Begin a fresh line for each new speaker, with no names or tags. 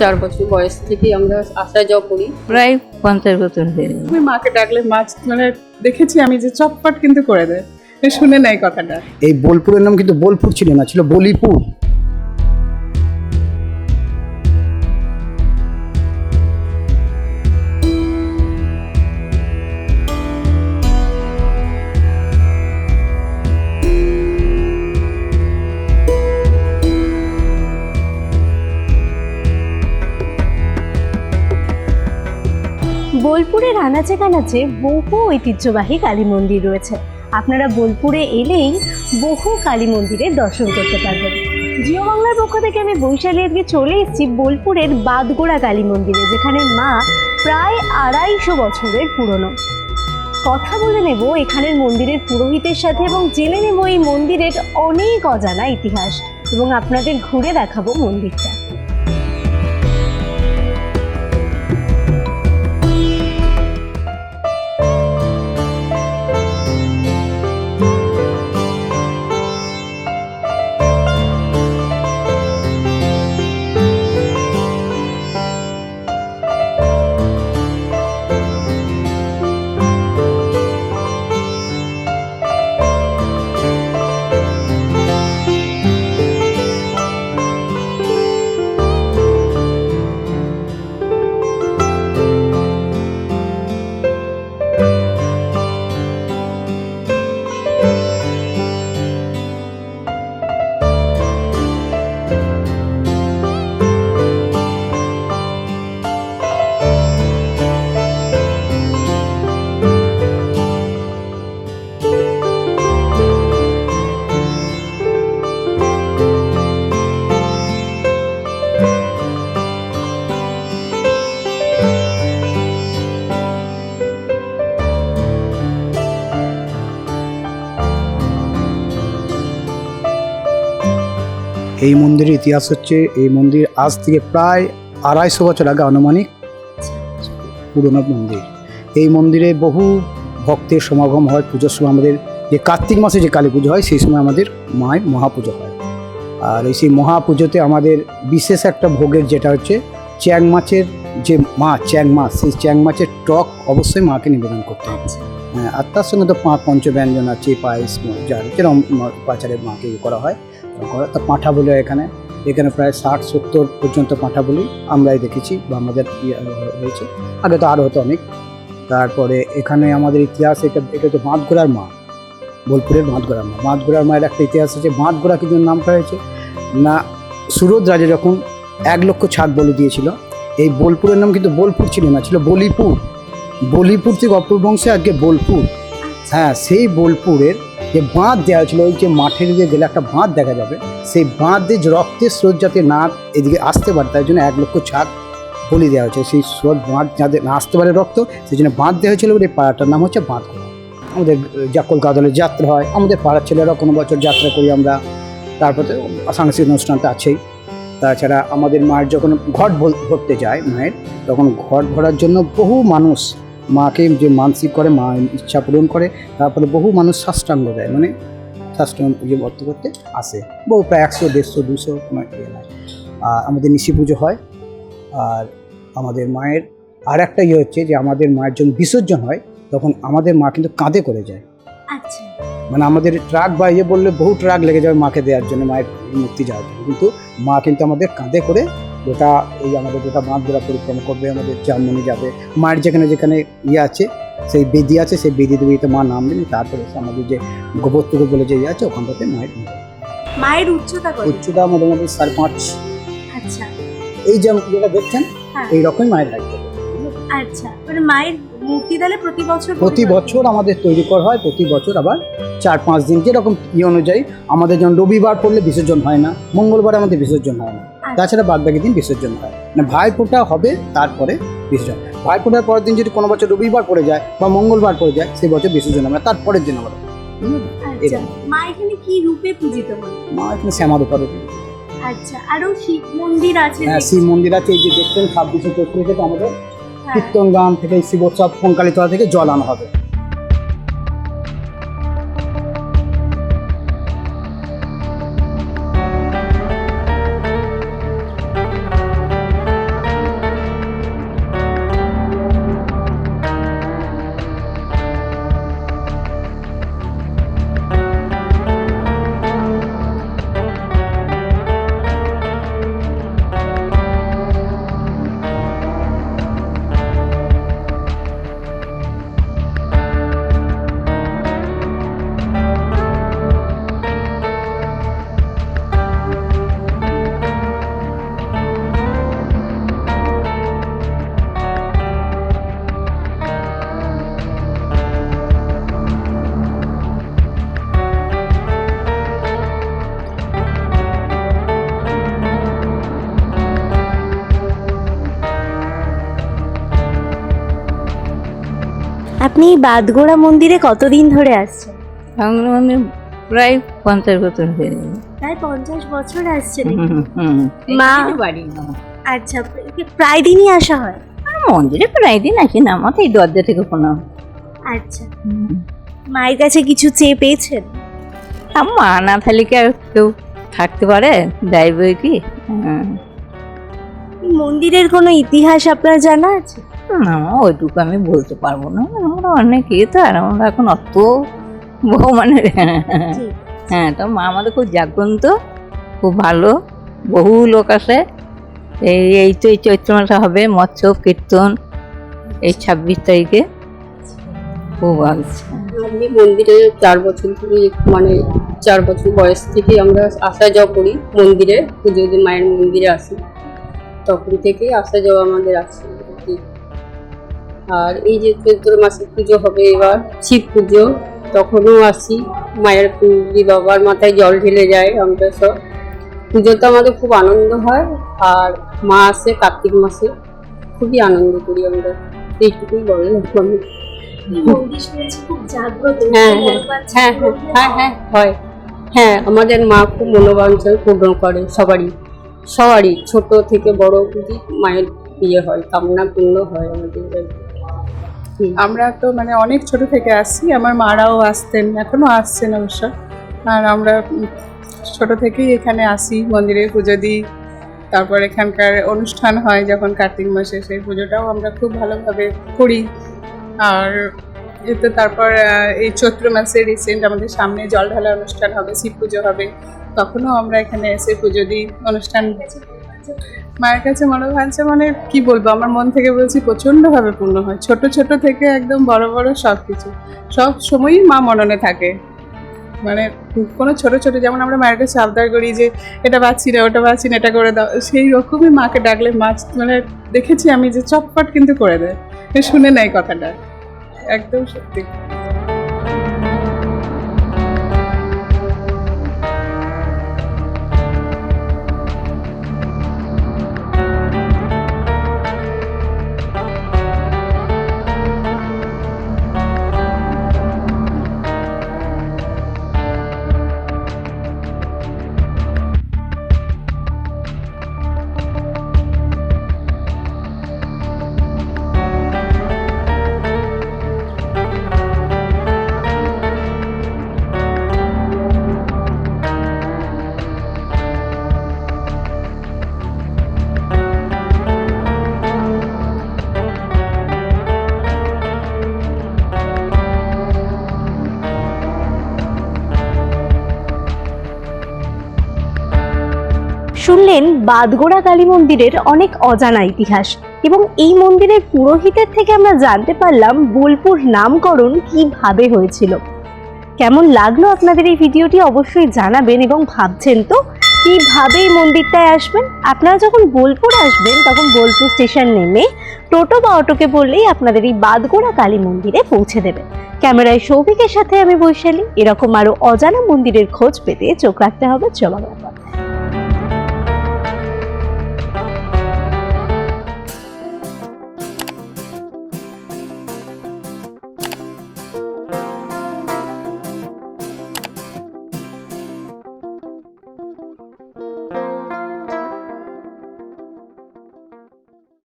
চার বছর বয়স থেকেই আমরা আসা যাওয়া করি।
প্রায় পঞ্চাশ বছর হয়ে গেল।
আমি মাকে ডাকলে মাছ মানে দেখেছি আমি যে চটপট কিন্তু করে দেয়। শুনে নাই কথাটা।
এই বোলপুরের নাম কিন্তু বোলপুর ছিল না ছিল বলিপুর।
বোলপুরের আনাচে কানাচে বহু ঐতিহ্যবাহী কালী মন্দির রয়েছে। আপনারা বোলপুরে এলেই বহু কালী মন্দিরের দর্শন করতে পারবেন। জিও বাংলার পক্ষ থেকে আমি বৈশালী আজকে চলে এসেছি বোলপুরের বাদগোড়া কালী মন্দিরে, যেখানে মা প্রায় আড়াইশো বছরের পুরনো। কথা বলে নেব এখানের মন্দিরের পুরোহিতের সাথে এবং জেনে নেব এই মন্দিরের অনেক অজানা ইতিহাস এবং আপনাদের ঘুরে দেখাবো মন্দিরটা।
এই মন্দিরের ইতিহাস হচ্ছে, এই মন্দির আজ থেকে প্রায় আড়াইশো বছর আগে আনুমানিক পুরনো মন্দির। এই মন্দিরে বহু ভক্তের সমাগম হয়, পুজোর সময় আমাদের যে কার্তিক মাসে যে কালী পুজো হয়, সেই সময় আমাদের মায়ের মহাপুজো হয়। আর এই সেই মহাপুজোতে আমাদের বিশেষ একটা ভোগের যেটা হচ্ছে চ্যাং মাছের যে মা চ্যাং মাছ সেই চ্যাং মাছের টক অবশ্যই মাকে নিবেদন করতে হবে। হ্যাঁ, আর তার সঙ্গে তো পঞ্চব্যঞ্জন আছে পায়েস যার যেরকম পাচারে মাকে ইয়ে করা হয়। করা। তা পাঁঠা বলে এখানে। এখানে প্রায় ষাট সত্তর পর্যন্ত পাঁঠা বলি আমরাই দেখেছি বা আমাদের ইয়ে হয়েছে। আগে তো আরও হতো অনেক। তারপরে এখানে আমাদের ইতিহাস এটা এটা হচ্ছে বাঁধগোড়ার মা বোলপুরের বাঁধগোড়ার মা। বাঁধগোড়ার মায়ের একটা ইতিহাস আছে বাঁধগোড়া কিন্তু নামটা হয়েছে? না সুরত রাজা যখন এক লক্ষ ছাদ বলি দিয়েছিল এই বোলপুরের নাম কিন্তু বোলপুর ছিল না ছিল বলিপুর। বলিপুর থেকে অপর বংশে আজকে বোলপুর। হ্যাঁ সেই বোলপুরের যে বাঁধ দেওয়া ছিল ওই যে মাঠের দিকে গেলে একটা বাঁধ দেখা যাবে। সেই বাঁধ দিয়ে রক্তের স্রোত যাতে না এদিকে আসতে পারে, তার জন্য এক লক্ষ ছাদ বলি দেওয়া হয়েছে। সেই স্রোত বাঁধ যাতে না আসতে পারে রক্ত, সেই জন্য বাঁধ দেওয়া হয়েছিল এই পাড়াটার নাম হচ্ছে বাঁধগোড়া আমাদের যা কলকাতা হলে যাত্রা হয়, আমাদের পাড়ার ছেলেরা কোনো বছর যাত্রা করি আমরা। তারপরে সাংস্কৃতিক অনুষ্ঠান তো আছেই। তাছাড়া আমাদের মায়ের যখন ঘট ভরতে যায় মায়ের, তখন ঘট ভরার জন্য বহু মানুষ মাকে যে মানসিক করে মা ইচ্ছা পূরণ করে তারপরে বহু মানুষ সাষ্টাঙ্গ দেয়। মানে সাষ্টাঙ্গ পুজো ভর্তি করতে আসে। বহু প্রায় একশো দেড়শো দুশো ইয়ে আর আমাদের নিশি পুজো হয়। আর আমাদের মায়ের আর একটা ইয়ে হচ্ছে যে আমাদের মায়ের যখন বিসর্জন হয় তখন আমাদের মা কিন্তু কাঁধে করে যায়।
আচ্ছা।
মানে আমাদের ট্রাক বা ইয়ে বললে বহু ট্রাক লেগে যাবে মাকে দেওয়ার জন্য মায়ের মুক্তি যাওয়ার জন্য। কিন্তু মা কিন্তু আমাদের কাঁধে করে গোটা এই আমাদের গোটা বাঁধগুলা পরিক্রমা করবে আমাদের জার্মানি যাবে। মায়ের যেখানে যেখানে ইয়ে আছে সেই বেদি আছে সেই বেদি দেবীতে মা নাম দিন তারপরে আমাদের যে গোবরটুকু বলে যে ইয়ে আছে ওখানটাতে মায়ের
মায়ের উচ্চতা
উচ্চতা মোটামুটি সাড়ে পাঁচ।
আচ্ছা।
এই যে যেটা দেখছেন
হ্যাঁ।
এই রকমই মায়ের হাইট
আচ্ছা মানে মায়ের মূর্তি তাহলে প্রতি বছর
প্রতি বছর আমাদের তৈরি করা হয় প্রতি বছর আবার চার পাঁচ দিন যেরকম ইয়ে অনুযায়ী। আমাদের যেমন রবিবার পড়লে বিসর্জন হয় না মঙ্গলবার আমাদের বিসর্জন হয় না। তাছাড়া বাদ বাকি দিন বিসর্জন হয় মানে ভাইফোঁটা হবে তারপরে বিসর্জন ভাইফোঁটার পরের দিন যদি কোনো বছর রবিবার পড়ে যায় বা মঙ্গলবার পড়ে যায় সেই বছর বিসর্জন হবে না তারপরের দিন আবার।
আচ্ছা মা এখানে কি রূপে পূজিত হয়
মা এখানে শ্যামার উপরে
আচ্ছা আরও শিব মন্দির আছে
হ্যাঁ শিব মন্দির আছে এই যে দেখছেন ছাব্বিশে চৈত্র থেকে আমাদের
হ্যাঁ।
কীর্তন গান থেকে শিবোৎসব কঙ্কালীতলা থেকে জল আনা হবে।
আপনি এই বাদগোড়া মন্দিরে কতদিন ধরে আসছেন?
বাংলা মানে প্রায় পঞ্চাশ বছর হয়ে গেল।
প্রায় পঞ্চাশ বছর আসছেন। মা
বাড়ি
আচ্ছা প্রায় দিনই আসা হয়?
আর মন্দিরে প্রায় দিন আসি না আমাকে এই দরজা থেকে কোনো
আচ্ছা। মায়ের কাছে কিছু চেয়ে পেয়েছেন?
মা না থাকলে কি আর কেউ থাকতে পারে? দেয় বই কি? হ্যাঁ।
মন্দিরের কোনো ইতিহাস আপনার জানা আছে?
না ওইটুকু আমি বলতে পারব না। আমরা অনেক ইয়ে তো আর আমরা এখন অত মানে হ্যাঁ তো মা আমাদের খুব জাগ্রন্ত খুব ভালো বহু লোক আসে। এই এই তো এই চৈত্র মাসে হবে মৎস্য কীর্তন এই ছাব্বিশ তারিখে। খুব আছে
আমি মন্দিরে চার বছর ধরে মানে চার বছর বয়স থেকে আমরা আসা যাওয়া করি মন্দিরে। পুজো মায়ের মন্দিরে আসি তখন থেকেই আসা যাওয়া আমাদের আছে। আর এই যে চৈত্র মাসে পুজো হবে এবার শিব পুজো তখনও আসি। মায়ের পুজো বাবার মাথায় জল ঢেলে যায় আমরা সব পুজোতে আমাদের খুব আনন্দ হয় আর মা আসে কার্তিক মাসে। খুবই আনন্দ করি আমরা। এইটুকুই বলে আমি। হ্যাঁ হ্যাঁ হ্যাঁ হ্যাঁ হ্যাঁ হ্যাঁ হয়। হ্যাঁ আমাদের মা খুব মনোবাঞ্ছা পূর্ণ করে সবারই। সবারই ছোট থেকে বড় মায়ের ইয়ে হয় কামনা পূর্ণ হয় আমাদের।
আমরা তো মানে অনেক ছোট থেকে আসছি, আমার মারাও আসতেন, এখনও আসছেন অবশ্য। আর আমরা ছোট থেকেই এখানে আসি, মন্দিরে পুজো দিই। তারপর এখানকার অনুষ্ঠান হয় যখন কার্তিক মাসে, সেই পুজোটাও আমরা খুব ভালোভাবে করি। আর এতে তারপর এই চৈত্র মাসে রিসেন্ট আমাদের সামনে জল ঢালা অনুষ্ঠান হবে, শিব পুজো হবে। তখনও আমরা এখানে এসে পুজো দিই, অনুষ্ঠান মায়ের কাছে মনোভাঞ্চা মানে কি বলব? আমার মন থেকে বলছি প্রচন্ডভাবে পূর্ণ হয়। ছোট ছোট থেকে একদম বড় বড় সব কিছু সব সময়ই মা মননে থাকে। মানে কোনো ছোট ছোট, যেমন আমরা মায়ের কাছে আবদার করি যে, এটা পাচ্ছি না ওটা পাচ্ছি না, এটা করে দাও। সেই রকমই মাকে ডাকলে মাছ মানে দেখেছি আমি যে চটপট কিন্তু করে দেয়। শুনে নেয় কথাটা। একদম সত্যি।
শুনলেন বাদগোড়া কালী মন্দিরের অনেক অজানা ইতিহাস। এবং এই মন্দিরের পুরোহিতের থেকে আমরা জানতে পারলাম বোলপুর নামকরণ কীভাবে হয়েছিল। কেমন লাগল আপনাদের এই ভিডিওটি অবশ্যই জানাবেন এবং ভাবছেন তো, কীভাবে এই মন্দিরটায় আসবেন? আপনারা যখন বোলপুর আসবেন, তখন বোলপুর স্টেশন নেমে টোটো বা অটোকে বললেই আপনাদের এই বাদগোড়া কালী মন্দিরে পৌঁছে দেবে। ক্যামেরায় সৌভিকের সাথে আমি বৈশালী। এরকম আরও অজানা মন্দিরের খোঁজ পেতে চোখ রাখতে হবে চমক